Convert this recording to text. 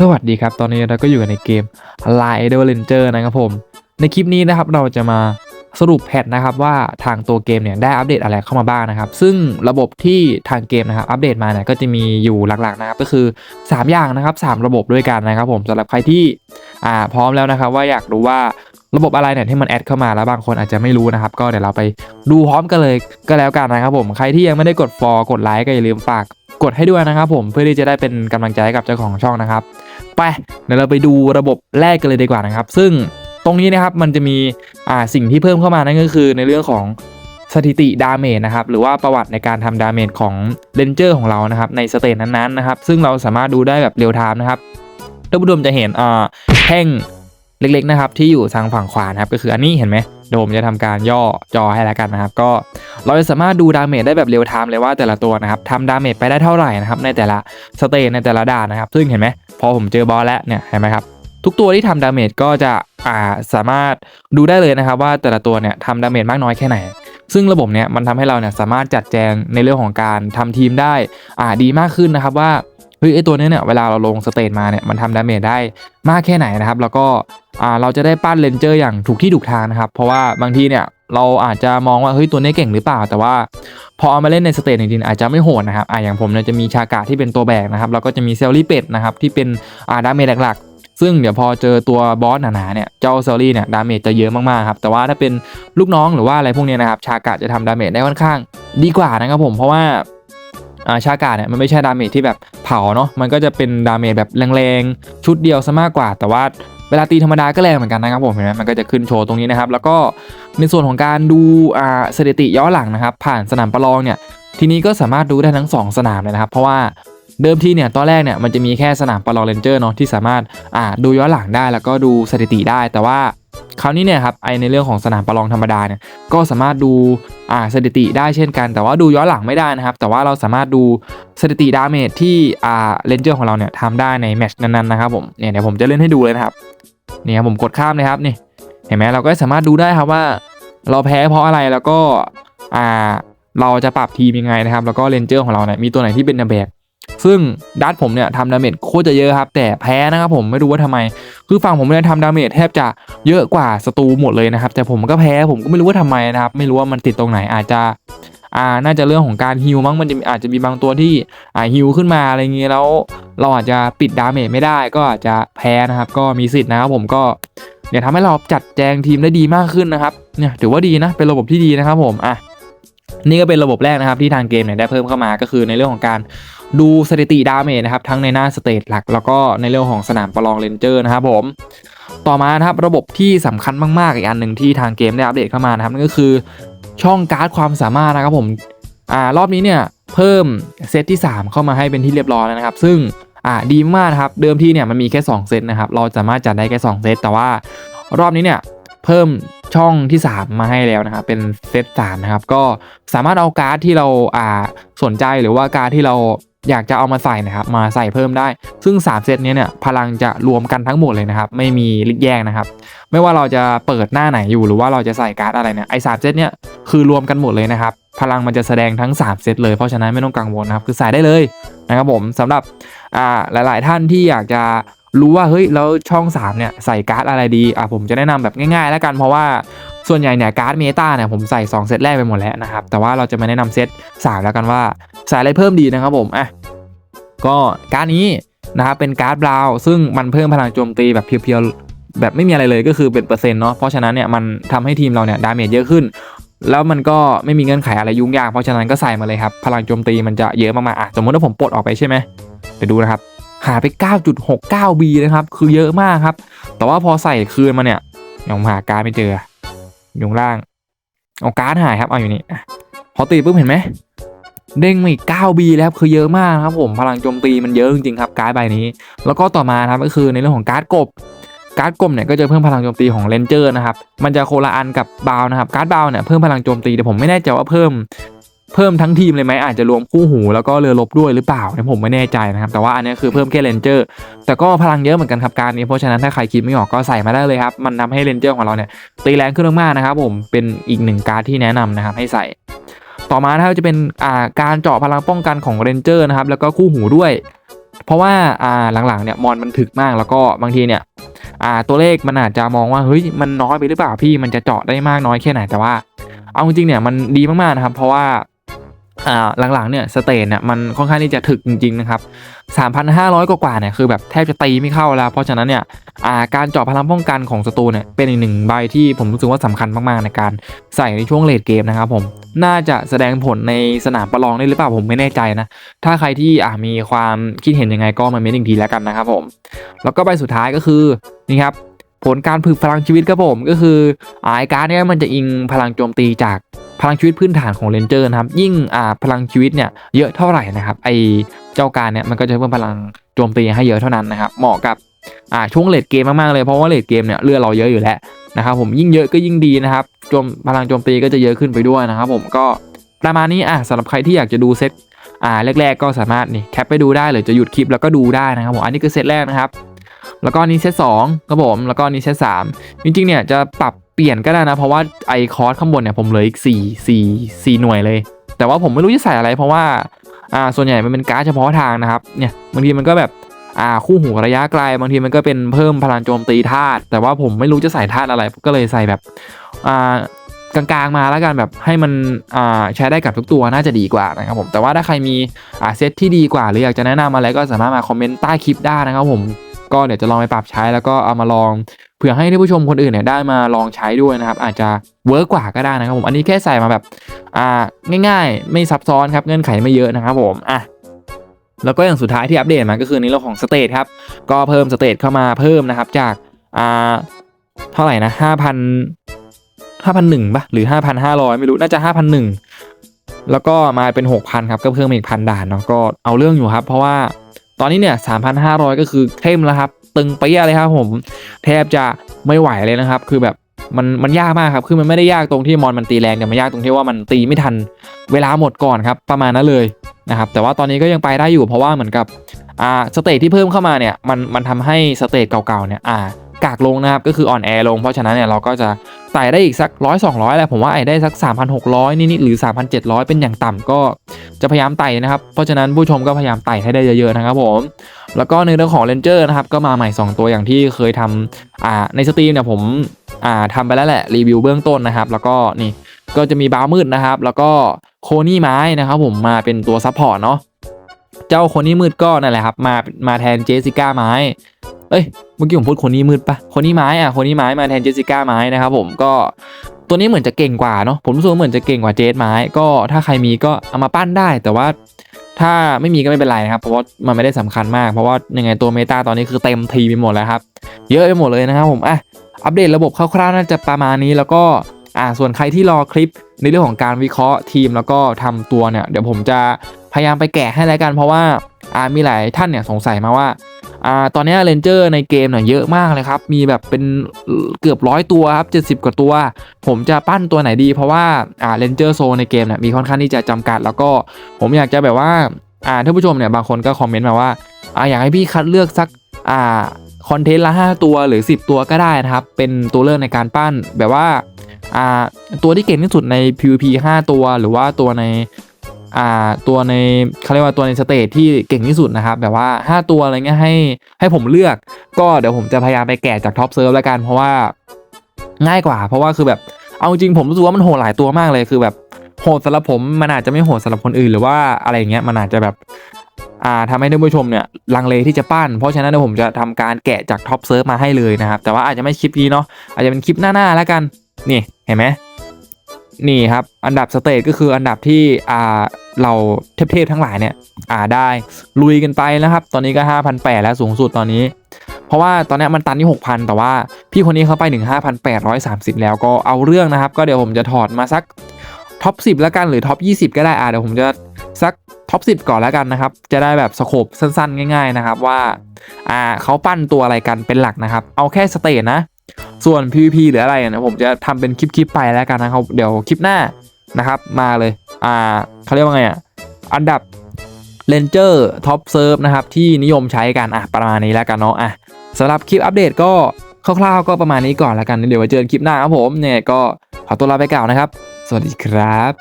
สวัสดีครับ ตอนนี้เราก็อยู่กันในเกม Line Idol Ranger นะครับผม ในคลิปนี้นะครับเราจะมาสรุปแพทนะครับว่าทางตัวเกมเนี่ยได้อัปเดตอะไรเข้ามาบ้างนะครับ ซึ่งระบบที่ทางเกมนะครับอัปเดตมาเนี่ยก็จะมีอยู่หลักๆนะครับก็คือ 3 อย่างนะครับ 3 ระบบด้วยกันนะครับ ผมสำหรับใครที่อ่าพร้อมแล้วนะครับ ว่าอยากรู้ว่าระบบอะไรเนี่ยที่มันแอดเข้ามาแล้วบางคนอาจจะไม่รู้นะครับ ก็เดี๋ยวเราไปดูพร้อมกันเลยก็แล้วกันนะครับผมใครที่ยังไม่ได้กด for กดไลค์ก็อย่าลืมฝาก กดให้ด้วยนะครับผมเพื่อที่จะได้เป็นกำลังใจให้กับเจ้าของช่องนะครับ ไปเดี๋ยวเราไปดูระบบแรกกันเลยดีกว่านะครับ ซึ่งตรงนี้นะครับมันจะมีอ่าสิ่งที่เพิ่มเข้ามานั่นก็คือในเรื่องของสถิติดาเมจนะครับหรือว่าประวัติในการทำดาเมจของเลนเจอร์ของเรานะครับในสเตจนั้นๆนะครับซึ่งเราสามารถดูได้แบบเรียลไทม์นะครับท่านผู้ชมจะเห็นอ่าแท่งเล็กๆนะครับที่อยู่ทางฝั่งขวานะครับก็คืออันนี้เห็นไหม โดมจะทำการย่อจอให้แล้วกันนะครับ ก็เราจะสามารถดูดาเมจได้แบบเรียลไทม์เลยว่าแต่ละตัวนะครับทำดาเมจไปได้เท่าไหร่นะครับในแต่ละสเตจในแต่ละด่านนะครับ ซึ่งเห็นไหมพอผมเจอบอสแล้วเนี่ยเห็นไหมครับทุกตัวที่ทำดาเมจก็จะอ่าสามารถดูได้เลยนะครับ ว่าแต่ละตัวเนี่ยทำดาเมจมากน้อยแค่ไหน ซึ่งระบบเนี่ยมันทำให้เราเนี่ยสามารถจัดแจงในเรื่องของการทำทีมได้อ่าดีมากขึ้นนะครับว่า ฮ้ยไอตัวเนี้ยเนี่ยเวลาเราลงสเตจมาเนี่ยมันทำดาเมจได้มากแค่ไหนนะครับ แล้วก็อ่าเราจะได้ปั้นเลนเจอร์อย่างถูกที่ถูกทางนะครับ เพราะว่าบางทีเนี่ยเราอาจจะมองว่าเฮ้ยตัวนี้เก่งหรือเปล่า แต่ว่าพอเอามาเล่นในสเตจจริงๆอาจจะไม่โหดนะครับอ่าอย่างผมเนี่ยจะมีชากาที่เป็นตัวแบกนะครับแล้วก็จะมีเซลลี่เป็ดนะครับที่เป็นอ่าดาเมจหลักๆ ซึ่งเดี๋ยวพอเจอตัวบอสหนาๆเนี่ยเจ้าเซลลี่เนี่ยดาเมจจะเยอะมากๆครับแต่ว่าถ้าเป็นลูกน้องหรือว่าอะไรพวกเนี้ยนะครับชากาจะทำดาเมจได้ค่อนข้าง ดีกว่านะครับผมเพราะว่า อาชากาเนี่ยมันไม่ใช่ดาเมจที่แบบเผาเนาะมันก็จะเป็นดาเมจแบบแรงๆ ชุดเดียวซะมากกว่า แต่ว่าเวลาตีธรรมดาก็แรงเหมือนกันนะครับผมเห็นไหมมันก็จะขึ้นโชว์ตรงนี้นะครับ แล้วก็ในส่วนของการดูอ่าสถิติย้อนหลังนะครับ ผ่านสนามประลองเนี่ยทีนี้ก็สามารถดูได้ทั้ง 2 สนามเลยนะครับ เพราะว่าเดิมทีเนี่ยตอนแรกเนี่ยมันจะมีแค่สนามประลองเรนเจอร์เนาะที่สามารถอ่าดูย้อนหลังได้แล้วก็ดูสถิติได้ แต่ว่า คราวนี้เนี่ยครับไอในเรื่องของสนามประลองธรรมดาเนี่ยก็สามารถดูอ่าสถิติได้เช่นกัน แต่ว่าดูย้อนหลังไม่ได้นะครับ แต่ว่าเราสามารถดูสถิติดาเมจที่อ่าเรนเจอร์ของเราเนี่ยทำได้ในแมชนั้นๆนะครับผมเนี่ยเดี๋ยวผมจะเล่นให้ดูเลยนะครับเนี่ยผมกดข้ามเลยครับนี่เห็นไหมเราก็สามารถดูได้ครับว่า เราแพ้เพราะอะไรแล้วก็อ่าเราจะปรับทีมยังไงนะครับ แล้วก็เลนเจอร์ของเราเนี่ยมีตัวไหนที่เป็นแบก ซึ่งดัตผมเนี่ยทำดาเมจโคตรจะเยอะครับ แต่แพ้นะครับผมไม่รู้ว่าทำไม คือฝั่งผมเนี่ยทำดาเมจแทบจะเยอะกว่าศัตรูหมดเลยนะครับ แต่ผมก็แพ้ผมก็ไม่รู้ว่าทำไมนะครับ ไม่รู้ว่ามันติดตรงไหนอาจจะอ่าน่าจะเรื่องของการฮิวมั้งมันจะอาจจะมีบางตัวที่อ่าฮิวขึ้นมาอะไรเงี้ยแล้วเราอาจจะปิดดาเมจไม่ได้ ก็อาจจะแพ้นะครับ ก็มีสิทธิ์นะครับผมก็เดี๋ยทำให้เราจัดแจงทีมได้ดีมากขึ้นนะครับเนี่ยถือว่าดีนะเป็นระบบที่ดีนะครับผมอะนี่ก็เป็นระบบแรกนะครับที่ทางเกมเนี่ยได้เพิ่มเข้ามาก็คือในเรื่องของการ ดูสถิติดาเมจนะครับ ทั้งในหน้าสเตจหลัก แล้วก็ในเรื่องของสนามประลองเลนเจอร์นะครับผมต่อมานะครับระบบที่สำคัญมากๆ อีกอันหนึ่งที่ทางเกมได้อัปเดตเข้ามานะครับนั่นก็คือช่องการ์ดความสามารถนะครับผมอ่ารอบนี้เนี่ยเพิ่มเซตที่ 3 เข้ามาให้เป็นที่เรียบร้อยแล้วนะครับ ซึ่งอ่าดีมากครับเดิมที่เนี่ยมันมีแค่ 2 เซตนะครับเราสามารถจัดได้แค่ 2 เซตแต่ว่ารอบนี้เนี่ยเพิ่มช่องที่ 3 มาให้แล้วนะครับเป็นเซต3นะครับก็สามารถเอาการ์ดที่เราอ่าสนใจหรือว่าการ์ดที่เรา อยากจะเอามาใส่นะครับมาใส่เพิ่มได้ ซึ่ง 3 เซตนี้เนี่ยพลังจะรวมกันทั้งหมดเลยนะครับ ไม่มีลิกแยกนะครับ ไม่ว่าเราจะเปิดหน้าไหนอยู่หรือว่าเราจะใส่การ์ดอะไรเนี่ยไอ้สามเซตเนี่ยคือรวมกันหมดเลยนะครับพลังมันจะแสดงทั้ง 3 เซตเลยเพราะฉะนั้นไม่ต้องกังวลนะครับคือใส่ได้เลยนะครับผมสำหรับอ่าหลาย ๆ ท่านที่อยากจะรู้ว่าเฮ้ยแล้วช่อง 3 เนี่ยใส่การ์ดอะไรดีอะผมจะแนะนำแบบง่าย ๆ แล้วกันเพราะว่า ส่วนใหญ่เนี่ยการ์ดเมตาเนี่ยผมใส่ 2 เซตแรกไปหมดแล้วนะครับ แต่ว่าเราจะมาแนะนำเซต3 แล้วกันว่าใส่อะไรเพิ่มดีนะครับผมอะก็การ์ดนี้นะครับเป็นการ์ดบราวซึ่งมันเพิ่มพลังโจมตีแบบเพียวๆแบบไม่มีอะไรเลยก็คือเป็นเปอร์เซ็นต์เนาะเพราะฉะนั้นเนี่ยมันทำให้ทีมเราเนี่ยดาเมจเยอะขึ้น แล้วมันก็ไม่มีเงื่อนไขอะไรยุ่งยากเพราะฉะนั้นก็ใส่มาเลยครับพลังโจมตีมันจะเยอะมากๆอะสมมติว่าผมปลดออกไปใช่ไหมเดี๋ยวดูนะครับหายไป 9.69B นะครับ คือเยอะมากครับ แต่ว่าพอใส่คืนมาเนี่ยยังหาการไม่เจอ อยู่ล่างเอาการ์ดหายครับเอาอยู่นี่พอตีปุ๊บเห็นไหมเด้งมาอีก 9B แล้วคือเยอะมากครับผมพลังโจมตีมันเยอะจริงๆครับการ์ดใบนี้ แล้วก็ต่อมาครับก็คือในเรื่องของการ์ดกบการ์ดกลมเนี่ยก็จะเพิ่มพลังโจมตีของเลนเจอร์นะครับ มันจะโคละอันกับบาวนะครับ การ์ดบาวเนี่ยเพิ่มพลังโจมตีแต่ผมไม่แน่ใจว่าเพิ่ม เพิ่มทั้งทีมเลยไหมอาจจะรวมคู่หูแล้วก็เรือรบด้วยหรือเปล่าเนี่ยผมไม่แน่ใจนะครับแต่ว่าอันนี้คือเพิ่มแค่เลนเจอร์แต่ก็พลังเยอะเหมือนกันครับการนี้เพราะฉะนั้นถ้าใครคิดไม่ออกก็ใส่มาได้เลยครับมันทำให้เลนเจอร์ของเราเนี่ยตีแรงขึ้นมากๆนะครับผมเป็นอีกหนึ่งการ์ดที่แนะนำนะครับให้ใส่ต่อมานะครับจะเป็นาการเจาะพลังป้องกันของเรนเจอร์นะครับแล้วก็คู่หูด้วย เพราะว่าอ่าหลังๆเนี่ยมอนมันถึกมากแล้วก็บางทีเนี่ยอ่าตัวเลขมันอาจจะมองว่าเฮ้ยมันน้อยไปหรือเปล่าพี่มันจะเจาะได้มากน้อยแค่ไหนแต่ว่า เอาจริงเนี่ยมันดีมากๆนะครับ เพราะว่า หลังๆเนี่ยสเตนเนี่ยมันค่อนข้างที่จะถึกจริงๆนะครับ 3,500 กว่าๆเนี่ยคือแบบแทบจะตีไม่เข้าแล้ว เพราะฉะนั้นเนี่ยาการเจาะพลังป้องกันของศัตรูเนี่ยเป็นอีกหนึ่งใบที่ผมรู้สึกว่าสำคัญมากๆในการใส่ในช่วงเลดเกมนะครับผมน่าจะแสดงผลในสนามประลองได้หรือเปล่าผมไม่แน่ใจนะ ถ้าใครที่อ่ามีความคิดเห็นยังไงก็มาเม้นต์อีกทีแล้วกันนะครับผมแล้วก็ใบสุดท้ายก็คือนี่ครับผลการฝึกพลังชีวิตครับผมก็คืออาไอการเนี่ยมันจะอิงพลังโจมตีจาก พลังชีวิตพื้นฐานของเรนเจอร์นะครับ ยิ่งอ่าพลังชีวิตเนี่ยเยอะเท่าไหร่นะครับไอเจ้าการเนี่ยมันก็จะเพิ่มพลังโจมตีให้เยอะเท่านั้นนะครับเหมาะกับอ่าช่วงเลดเกมมากๆเลยเพราะว่าเลดเกมเนี่ยเลือดเราเยอะอยู่แล้วนะครับผมยิ่งเยอะก็ยิ่งดีนะครับโจมพลังโจมตีก็จะเยอะขึ้นไปด้วยนะครับ ผมก็ประมาณนี้อะสำหรับใครที่อยากจะดูเซตอ่าแรก ๆ ก็สามารถนี่แคปไปดูได้หรือจะหยุดคลิปแล้วก็ดูได้นะครับผมอันนี้คือเซตแรกนะครับแล้วก็นี้เซตสองครับผมแล้วก็นนี้เซตสามจริงๆเนี่ยจะปรับ เปลี่ยนก็ได้นะ เพราะว่าไอคอร์สข้างบนเนี่ยผมเหลืออีกสี่สี่สี่หน่วยเลย แต่ว่าผมไม่รู้จะใส่อะไร เพราะว่าอ่าส่วนใหญ่มันเป็นการ์ดเฉพาะทางนะครับเนี่ยบางทีมันก็แบบอ่าคู่หูระยะไกลบางทีมันก็เป็นเพิ่มพลังโจมตีธาตุแต่ว่าผมไม่รู้จะใส่ธาตุอะไรก็เลยใส่แบบอ่ากลางๆมาแล้วกันแบบให้มันอ่าใช้ได้กับทุกตัวน่าจะดีกว่านะครับผมแต่ว่าถ้าใครมีอ่าเซตที่ดีกว่า หรืออยากจะแนะนำอะไรก็สามารถมาคอมเมนต์ใต้คลิปได้นะครับผม ก็เดี๋ยวจะลองไปปรับใช้แล้วก็เอามาลองเผื่อให้ท่านผู้ชมคนอื่นเนี่ยได้มาลองใช้ด้วยนะครับ อาจจะเวิร์กกว่าก็ได้นะครับผมอันนี้แค่ใส่มาแบบอ่าง่าย ๆ ไม่ซับซ้อนครับเงื่อนไขไม่เยอะนะครับผมอะแล้วก็อย่างสุดท้ายที่อัปเดตมาก็คือในเรื่องของสเตทครับก็เพิ่มสเตทเข้ามาเพิ่มนะครับจากอ่าเท่าไหร่นะห้าพันห้าพันหนึ่งปะหรือห้าพันห้าร้อยไม่รู้น่าจะห้าพันหนึ่งแล้วก็มาเป็นหกพันครับก็เพิ่มอีกพันด่านเนาะก็เอาเรื่องอยู่ครับ เพราะว่า ตอนนี้เนี่ยสามพันห้าร้อยก็คือเข้มแล้วครับ ตึงไปเยอะเลยครับผม แทบจะไม่ไหวเลยนะครับ คือแบบมันมันยากมากครับ คือมันไม่ได้ยากตรงที่มอนมันตีแรงแต่มันยากตรงที่ว่ามันตีไม่ทันเวลาหมดก่อนครับประมาณนั้นเลยนะครับ แต่ว่าตอนนี้ก็ยังไปได้อยู่เพราะว่าเหมือนกับอ่าสเตจที่เพิ่มเข้ามาเนี่ยมันมันทำให้สเตจเก่าๆเนี่ยอ่า กากลงนะครับก็คืออ่อนแอลง เพราะฉะนั้นเนี่ยเราก็จะไต่ได้อีกสักร้อยสองร้อยแหละผมว่าไอ้ได้สัก 3,600 นิดๆหรือ 3,700 เป็นอย่างต่ำก็จะพยายามไต่นะครับ เพราะฉะนั้นผู้ชมก็พยายามไต่ให้ได้เยอะๆนะครับผมแล้วก็ในเรื่องของเลนเจอร์นะครับก็มาใหม่ 2 ตัวอย่างที่เคยทำอ่าในสตรีมเนี่ยผมอ่าทำไปแล้วแหละรีวิวเบื้องต้นนะครับ แล้วก็นี่ก็จะมีบาวมืดนะครับ แล้วก็โคนี่ไม้นะครับผมมาเป็นตัวซัพพอร์ตเนาะเจ้าโคนี่มืดก็นั่นแหละครับมามาแทนเจสิก้าไม้ เอ้ยเมื่อกี้ผมพูดคนนี้มืดปะคนนี้ไม้อะคนนี้ไม้มาแทนเจสสิก้าไม้นะครับผมก็ตัวนี้เหมือนจะเก่งกว่าเนาะผมรู้สึกเหมือนจะเก่งกว่าเจสไม้ก็ถ้าใครมีก็เอามาปั้นได้ แต่ว่าถ้าไม่มีก็ไม่เป็นไรนะครับ เพราะว่ามันไม่ได้สำคัญมาก เพราะว่ายังไงตัวเมตาตอนนี้คือเต็มทีไปหมดแล้วครับ เยอะไปหมดเลยนะครับผมอะอัปเดตระบบคร่าวๆน่าจะประมาณนี้แล้วก็อ่าส่วนใครที่รอคลิปในเรื่องของการวิเคราะห์ทีมแล้วก็ทำตัวเนี่ยเดี๋ยวผมจะพยายามไปแกะให้แล้วกัน เพราะว่าอ่ามีหลายท่านเนี่ยสงสัยมาว่า อ่าตอนนี้เรนเจอร์ในเกมเนี่ยเยอะมากเลยครับ มีแบบเป็นเกือบร้อยตัวครับ 70 กว่าตัว ผมจะปั้นตัวไหนดีเพราะว่าอ่าเรนเจอร์โซในเกมเนี่ยมีค่อนข้างที่จะจำกัด แล้วก็ผมอยากจะแบบว่าอ่าท่านผู้ชมเนี่ยบางคนก็คอมเมนต์มาว่าอ่าอยากให้พี่คัดเลือกสักอ่าคอนเทนต์ละ 5 ตัวหรือ 10 ตัวก็ได้นะครับ เป็นตัวเลือกในการปั้นแบบว่าอ่าตัวที่เก่งที่สุดใน PVP 5 ตัว หรือว่าตัวใน อ่าตัวในเขาเรียกว่าตัวในสเตจที่เก่งที่สุดนะครับแบบว่า 5 ตัวอะไรเงี้ยให้ให้ผมเลือก ก็เดี๋ยวผมจะพยายามไปแกะจากท็อปเซิร์ฟแล้วกันเพราะว่าง่ายกว่า เพราะว่าคือแบบเอาจริงผมรู้สึกว่ามันโหดหลายตัวมากเลยคือแบบโหดสำหรับผมมันอาจจะไม่โหดสำหรับคนอื่นหรือว่าอะไรเงี้ยมันอาจจะแบบอ่าทำให้ท่านผู้ชมเนี่ยลังเลที่จะปั้น เพราะฉะนั้นเดี๋ยวผมจะทำการแกะจากท็อปเซิร์ฟมาให้เลยนะครับแต่ว่าอาจจะไม่คลิปนี้เนาะอาจจะเป็นคลิปหน้าๆแล้วกันนี่เห็นไหม นี่ครับ อันดับสเตจก็คืออันดับที่อ่าเราเทพๆทั้งหลายเนี่ยอ่าได้ลุยกันไปนะครับ ตอนนี้ก็ 5,800 แล้วสูงสุดตอนนี้ เพราะว่าตอนนี้มันตันที่ 6,000 แต่ว่าพี่คนนี้เขาไปถึง 5,830 แล้วก็เอาเรื่องนะครับ ก็เดี๋ยวผมจะถอดมาสักท็อป 10 แล้วกันหรือท็อป 20 ก็ได้อ่าเดี๋ยวผมจะสักท็อป 10 ก่อนแล้วกันนะครับ จะได้แบบสโคปสั้นๆ ง่าย ๆนะครับว่าอ่าเขาปั้นตัวอะไรกันเป็นหลักนะครับ เอาแค่สเตจนะ ส่วน PVP หรืออะไรเนี่ยผมจะทำเป็นคลิปๆไปแล้วกันนะครับ เดี๋ยวคลิปหน้านะครับ มาเลย อ่าเขาเรียกว่าไงอะ อันดับเลนเจอร์ท็อปเซิร์ฟนะครับ ที่นิยมใช้กันอะประมาณนี้แล้วกันเนาะอะสำหรับคลิปอัปเดตก็คร่าวๆก็ประมาณนี้ก่อนแล้วกัน เดี๋ยวไว้เจอกันคลิปหน้าครับผมเนี่ยก็ขอตัวลาไปก่อนนะครับ สวัสดีครับ